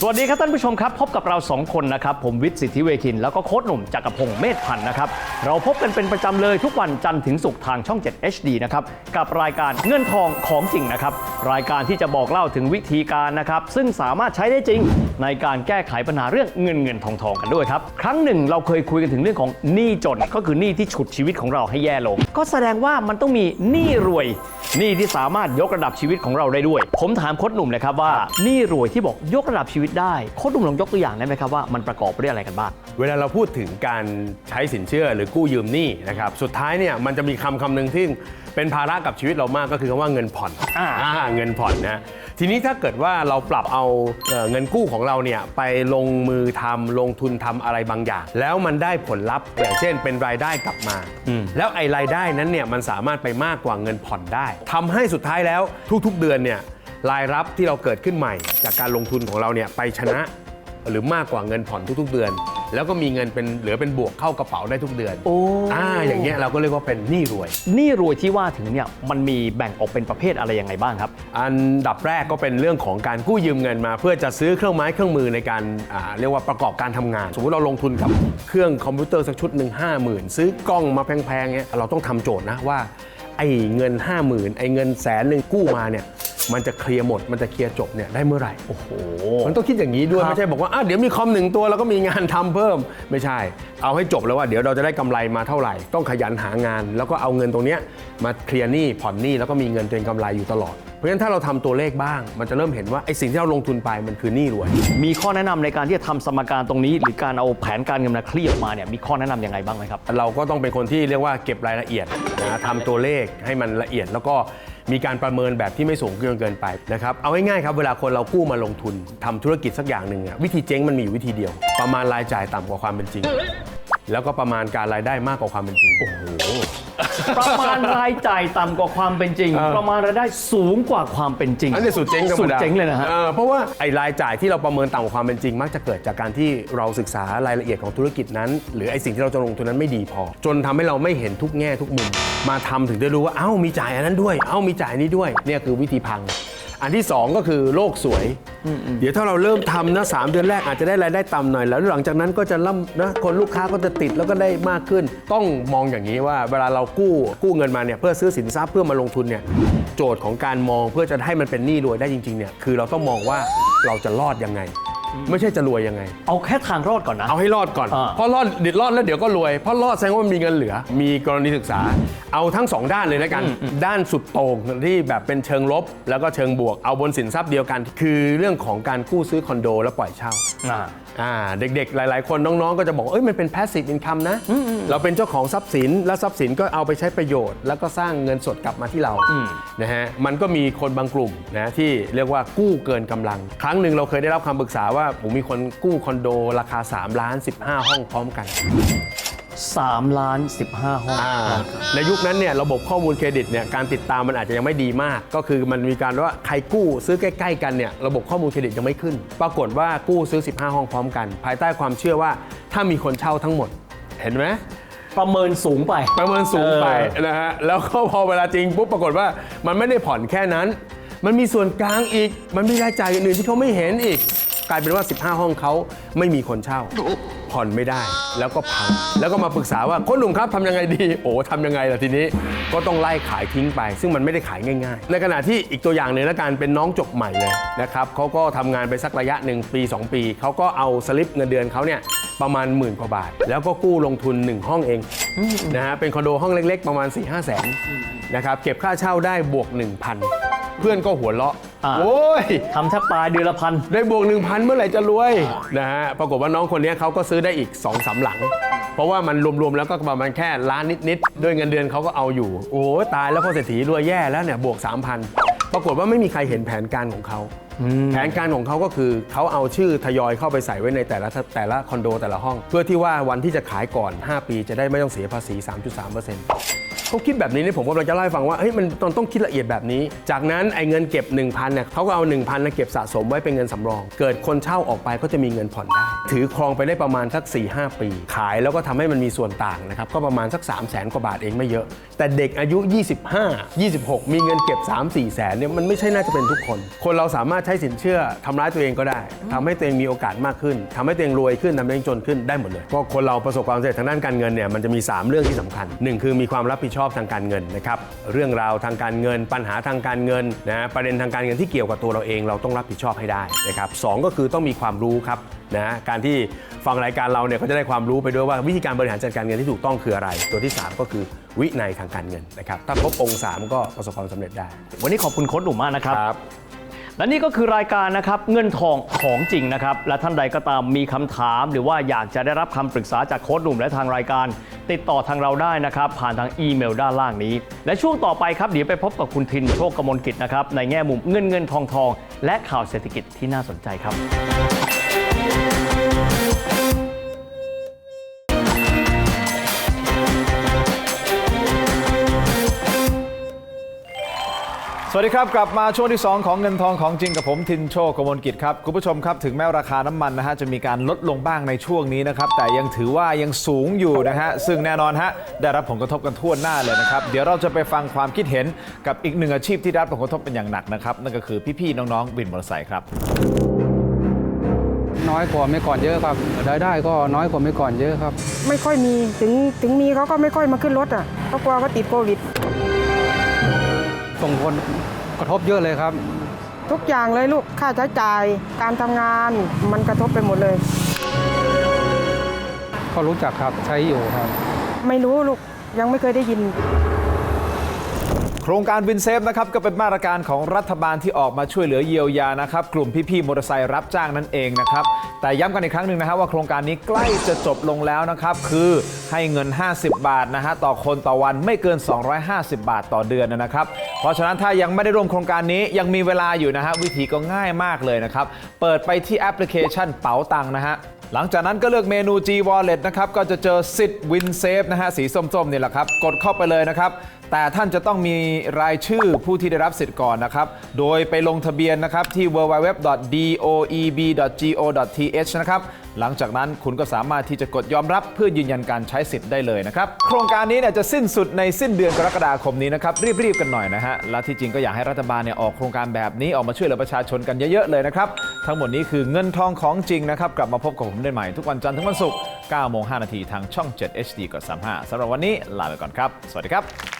สวัสดีครับท่านผู้ชมครับ พบกับเรา 2 คนนะครับ ผมวิทย์สิทธิเวคิน แล้วก็โค้ชหนุ่มจักรพงศ์เมธพันธ์นะครับ เราพบกันเป็นประจำเลยทุกวันจันทร์ถึงศุกร์ทางช่อง 7 HD นะครับ กับรายการเงินทองของจริงนะครับ รายการที่จะบอกเล่าถึงวิธีการนะครับ ซึ่งสามารถใช้ได้จริง ในการแก้ไขปัญหาเรื่องเงินเงินทองทองกันด้วยครับครั้งหนึ่งเราเคยคุยกันถึงเรื่องของหนี้จนก็คือหนี้ที่ฉุดชีวิตของเราให้แย่ลง ก็แสดงว่ามันต้องมีหนี้รวยหนี้ที่สามารถยกระดับชีวิตของเราได้ด้วย ผมถามโค้ชหนุ่มเลยครับว่าหนี้รวยที่บอกยกระดับชีวิตได้โค้ชหนุ่มลองยกตัวอย่างได้ไหมครับว่ามันประกอบไปด้วยอะไรกันบ้างเวลาเราพูดถึงการใช้สินเชื่อหรือกู้ยืมหนี้นะครับสุดท้ายเนี่ยมันจะมีคำคำหนึ่งที่เป็นภาระกับชีวิตเรามากก็คือคำว่าเงินผ่อนอ่าอ่าเงินผ่อนนะทีนี้ถ้าเกิดว่าเราปรับเอาเอ่อเงินกู้ของเราเนี่ยไปลงมือทำลงทุนทำอะไรบางอย่าง แล้วมันได้ผลลัพธ์อย่างเช่น เป็นรายได้กลับมา แล้วไอ้รายได้นั้นเนี่ยมันสามารถไปมากกว่าเงินผ่อนได้ทำให้สุดท้ายแล้วทุก ๆ เดือนเนี่ย รายรับที่เราเกิดขึ้นใหม่ จากการลงทุนของเราเนี่ยไปชนะหรือมากกว่าเงินผ่อนทุกๆ เดือน แล้วก็มีเงินเป็นเหลือเป็นบวกเข้ากระเป๋าได้ทุกเดือนโอ้ อ่าอย่างเงี้ยเราก็เรียกว่าเป็นหนี้รวย หนี้รวยที่ว่าถึงเนี่ยมันมีแบ่งออกเป็นประเภทอะไรยังไงบ้างครับ อันดับแรกก็เป็นเรื่องของการกู้ยืมเงินมา เพื่อจะซื้อเครื่องไม้เครื่องมือในการอ่าเรียกว่าประกอบการทำงาน สมมติเราลงทุนกับเครื่องคอมพิวเตอร์สักชุดหนึ่งห้าหมื่นซื้อกล้องมาแพงๆเงี้ยเราต้องทำโจทย์นะว่าไอ้เงิน 5 0,000ไอ้เงินแสนหนึ่งกู้มาเนี่ย มันจะเคลียร์หมด มันจะเคลียร์จบเนี่ยได้เมื่อไหร่ โอ้โห มันต้องคิดอย่างนี้ด้วยครับไม่ใช่บอกว่าอะเดี๋ยวมีคอมหนึ่งตัวแล้วก็มีงานทำเพิ่ม ไม่ใช่ เอาให้จบแล้วว่าเดี๋ยวเราจะได้กำไรมาเท่าไหร่ ต้องขยันหางาน แล้วก็เอาเงินตรงเนี้ยมาเคลียร์หนี้ผ่อนหนี้แล้วก็มีเงินเป็นกำไรอยู่ตลอด เพราะฉะนั้นถ้าเราทำตัวเลขบ้าง มันจะเริ่มเห็นว่าไอ้สิ่งที่เราลงทุนไปมันคือหนี้รวย มีข้อแนะนำในการที่จะทำสมการตรงนี้ หรือการเอาแผนการเงินมาเคลียร์ออกมาเนี่ยมีข้อแนะนำยังไงบ้างไหมครับ เราก็ต้องเป็นคนที่เรียกว่าเก็บรายละเอียดนะทำตัวเลขให้มันละเอียดแล้วก็ มีการประเมินแบบที่ไม่สูงเกินเกินไปนะครับเอาง่ายๆครับเวลาคนเรากู้มาลงทุนทำธุรกิจสักอย่างหนึ่งอะวิธีเจ๊งมันมีอยู่วิธีเดียว ประมาณรายจ่ายต่ำกว่าความเป็นจริง แล้วก็ประมาณการรายได้มากกว่าความเป็นจริงโอ้โห ประมาณรายจ่ายต่ำกว่าความเป็นจริงเออประมาณรายได้สูงกว่าความเป็นจริงอันนี้สุดเจ๊งธรรมสุดดาเจ๊งเลยนะฮะ ออเพราะว่าไอ้รายจ่ายที่เราประเมินต่ำกว่าความเป็นจริง มักจะเกิดจากการที่เราศึกษารายละเอียดของธุรกิจนั้น หรือไอ้สิ่งที่เราจะลงทุนนั้นไม่ดีพอ จนทำให้เราไม่เห็นทุกแง่ทุกมุม มาทำถึงได้รู้ว่าเอ้ามีจ่ายอันนั้นด้วย เอ้ามีจ่ายอันนี้ด้วยเนี่ยคือวิธีพัง อันที่สองก็คือโลกสวย เดี๋ยวถ้าเราเริ่มทำนะสามเดือนแรกอาจจะได้รายได้ต่ำหน่อย แล้วหลังจากนั้นก็จะร่ำนะคนลูกค้าก็จะติดแล้วก็ได้มากขึ้น ต้องมองอย่างนี้ว่าเวลาเรากู้กู้เงินมาเนี่ยเพื่อซื้อสินทรัพย์เพื่อมาลงทุนเนี่ยโจทย์ของการมองเพื่อจะให้มันเป็นหนี้รวยได้จริงๆเนี่ยคือเราต้องมองว่าเราจะรอดยังไง ไม่ใช่จะรวยยังไง เอาแค่ทางรอดก่อนนะ เอาให้รอดก่อน อ่า เพราะรอดเด็ดรอดแล้วเดี๋ยวก็รวย เพราะรอดแสดงว่ามันมีเงินเหลือ มีกรณีศึกษา เอาทั้งสองด้านเลยแล้วกัน ด้านสุดโต่งที่แบบเป็นเชิงลบ แล้วก็เชิงบวก เอาบนสินทรัพย์เดียวกัน คือเรื่องของการกู้ซื้อคอนโดแล้วปล่อยเช่า อ่า อ่าเด็กๆ หลายๆ คนน้องๆ ก็จะบอกว่าเอ้ยมันเป็น passive income นะ เราเป็นเจ้าของทรัพย์สิน และทรัพย์สินก็เอาไปใช้ประโยชน์ แล้วก็สร้างเงินสดกลับมาที่เรานะฮะมันก็มีคนบางกลุ่มนะที่เรียกว่ากู้เกินกำลัง ครั้งหนึ่งเราเคยได้รับคำปรึกษาว่าผมมีคนกู้คอนโดราคา 3 ล้าน 15 ห้องพร้อมกัน 3 ล้าน 15 ห้อง อ่าในยุคนั้นเนี่ยระบบข้อมูลเครดิตเนี่ยการติดตามมันอาจจะยังไม่ดีมาก ก็คือมันมีการว่าใครกู้ซื้อใกล้ ๆ กันเนี่ยระบบข้อมูลเครดิตยังไม่ขึ้น ปรากฏว่ากู้ซื้อ 15 ห้องพร้อมกัน ภายใต้ความเชื่อว่าถ้ามีคนเช่าทั้งหมด เห็นไหมประเมินสูงไป ประเมินสูงไปเออนะฮะแล้วก็พอเวลาจริงปุ๊บปรากฏว่ามันไม่ได้ผ่อนแค่นั้น มันมีส่วนกลางอีก มันมีรายจ่ายอื่นๆที่เขาไม่เห็นอีก กลายเป็นว่า 15 ห้องเขาไม่มีคนเช่า ผ่อนไม่ได้แล้วก็พัง แล้วก็มาปรึกษาว่าคนหนุ่มครับทำยังไงดี โอ้ทำยังไงล่ะทีนี้ ก็ต้องไล่ขายทิ้งไป ซึ่งมันไม่ได้ขายง่ายๆ ในขณะที่อีกตัวอย่างหนึ่งแล้วกันเป็นน้องจบใหม่เลยนะครับเขาก็ทำงานไปสักระยะหนึ่งปี 2 ปีเขาก็เอาสลิปเงินเดือนเขาเนี่ยประมาณหมื่นกว่าบาท แล้วก็กู้ลงทุน 1 ห้องเองนะฮะเป็นคอนโดห้องเล็กๆ ประมาณ4 5 0 0แสนนะครับเก็บค่าเช่าได้บวก 1,000 เพื่อนก็หัวเราะ อ่า โอ้ย ทำแทบตายเดือนละพัน ได้บวก 1,000 เมื่อไหร่จะรวยนะฮะปรากฏว่าน้องคนนี้เขาก็ซื้อได้อีก2-3สามหลัง เพราะว่ามันรวมๆ แล้วก็ประมาณแค่ล้านนิดๆ ด้วยเงินเดือนเขาก็เอาอยู่ โอ้ยตายแล้วพ่อเศรษฐีรวยแย่แล้วเนี่ยบวก 3,000 ปรากฏว่าไม่มีใครเห็นแผนการของเขาแผนการของเขาก็คือเขาเอาชื่อทยอยเข้าไปใส่ไว้ในแต่ละแต่ละคอนโดแต่ละห้อง เพื่อที่ว่าวันที่จะขายก่อน 5 ปีจะได้ไม่ต้องเสียภาษี 3.3%เขาคิดแบบนี้เนี่ยผมกำลังจะเล่าให้ฟังว่าเฮ้ยมันตองต้องคิดละเอียดแบบนี้ จากนั้นไอ้เงินเก็บ 1,000เนี่ยเขาก็เอา 1,000นะเก็บสะสมไว้เป็นเงินสำรอง เกิดคนเช่าออกไปก็จะมีเงินผ่อนได้ ถือครองไปได้ประมาณสัก 4-5 ปี ขายแล้วก็ทำให้มันมีส่วนต่างนะครับก็ประมาณสัก 3 0 0แสนกว่าบาทเองไม่เยอะ แต่เด็กอายุ 25 26 มีเงินเก็บ 3 4แสนเนี่ยมันไม่ใช่น่าจะเป็นทุกคน คนเราสามารถใช้สินเชื่อทำร้ายตัวเองก็ได้ทำให้ตัวเองมีโอกาสมากขึ้นทำให้ตัวเองรวยขึ้นทำให้ตัวเองจนขึ้นได้หมดเลยเพราะคนเราประสบความสำเร็จทางด้านการเงินเนี่ยมันจะมี 3 เรื่องที่สำคัญหนึ่งคือมีความรับผิดชอบทางการเงินนะครับเรื่องราวทางการเงิน ปัญหาทางการเงินนะประเด็นทางการเงินที่เกี่ยวกับตัวเราเองเราต้องรับผิดชอบให้ได้นะครับสองก็คือต้องมีความรู้ครับนะการที่ฟังรายการเราเนี่ยก็จะได้ความรู้ไปด้วยว่าวิธีการบริหารจัดการเงินที่ถูกต้องคืออะไร ตัวที่สามก็คือวินัยทางการเงินนะครับถ้าครบองค์สามก็ประสบความสำเร็จได้ วันนี้ขอบคุณโค้ชหนุ่มมากนะครับครับ และนี่ก็คือรายการนะครับเงินทองของจริงนะครับ และท่านใดก็ตามมีคำถาม หรือว่าอยากจะได้รับคำปรึกษาจากโค้ชหนุ่มและทางรายการ ติดต่อทางเราได้นะครับ ผ่านทางอีเมลด้านล่างนี้ และช่วงต่อไปครับเดี๋ยวไปพบกับคุณทินโชคกมลกิจนะครับในแง่มุมเงินเงินทองทอง และข่าวเศรษฐกิจที่น่าสนใจครับ สวัสดีครับ กลับมาช่วงที่ 2 ของเงินทองของจริงกับผมทินโชคกมลกิจครับ คุณผู้ชมครับ ถึงแม้ราคาน้ำมันนะฮะจะมีการลดลงบ้างในช่วงนี้นะครับ แต่ยังถือว่ายังสูงอยู่นะฮะ ซึ่งแน่นอนฮะ ได้รับผลกระทบกันทั่วหน้าเลยนะครับ เดี๋ยวเราจะไปฟังความคิดเห็นกับอีกหนึ่งอาชีพที่ได้รับผลกระทบเป็นอย่างหนักนะครับ นั่นก็คือพี่ๆน้องๆวินมอเตอร์ไซค์ครับ น้อยกว่าเมื่อก่อนเยอะครับรายได้ก็น้อยกว่าเมื่อก่อนเยอะครับ ไม่ค่อยมีถึงถึงมีเขาก็ไม่ค่อยมาขึ้นรถอะเพราะกลัวเขาติดโควิด ส่งผลกระทบเยอะเลยครับ ทุกอย่างเลยลูกค่าใช้จ่ายการทำงานมันกระทบไปหมดเลย ก็รู้จักครับใช้อยู่ครับ ไม่รู้ลูกยังไม่เคยได้ยินโครงการวินเซฟนะครับก็เป็นมาตรการของรัฐบาลที่ออกมาช่วยเหลือเยียวยานะครับกลุ่มพี่ๆมอเตอร์ไซค์รับจ้างนั่นเองนะครับแต่ย้ำกันอีกครั้งหนึ่งนะฮะว่าโครงการนี้ใกล้จะจบลงแล้วนะครับคือให้เงิน 50 บาทนะฮะต่อคนต่อวันไม่เกิน 250 บาทต่อเดือนนะครับ เพราะฉะนั้นถ้ายังไม่ได้ร่วมโครงการนี้ยังมีเวลาอยู่นะฮะวิธีก็ง่ายมากเลยนะครับ เปิดไปที่แอปพลิเคชันเป๋าตังนะฮะ หลังจากนั้นก็เลือกเมนู G Wallet นะครับก็จะเจอสิทธิ์ Win Safe นะฮะสีส้มๆนี่แหละครับ กดเข้าไปเลยนะครับ แต่ท่านจะต้องมีรายชื่อผู้ที่ได้รับสิทธิ์ก่อนนะครับ โดยไปลงทะเบียนนะครับที่ www.doeb.go.th นะครับหลังจากนั้นคุณก็สามารถที่จะกดยอมรับเพื่อยืนยันการใช้สิทธิ์ได้เลยนะครับ โครงการนี้เนี่ยจะสิ้นสุดในสิ้นเดือนกรกฎาคมนี้นะครับ รีบๆกันหน่อยนะฮะ และที่จริงก็อยากให้รัฐบาลเนี่ยออกโครงการแบบนี้ออกมาช่วยเหลือประชาชนกันเยอะๆเลยนะครับ ทั้งหมดนี้คือเงินทองของจริงนะครับ กลับมาพบกับผมได้ใหม่ทุกวันจันทร์ถึงวันศุกร์9โมง5นาทีทางช่อง 7 HD กด35สำหรับวันนี้ลาไปก่อนครับ สวัสดีครับ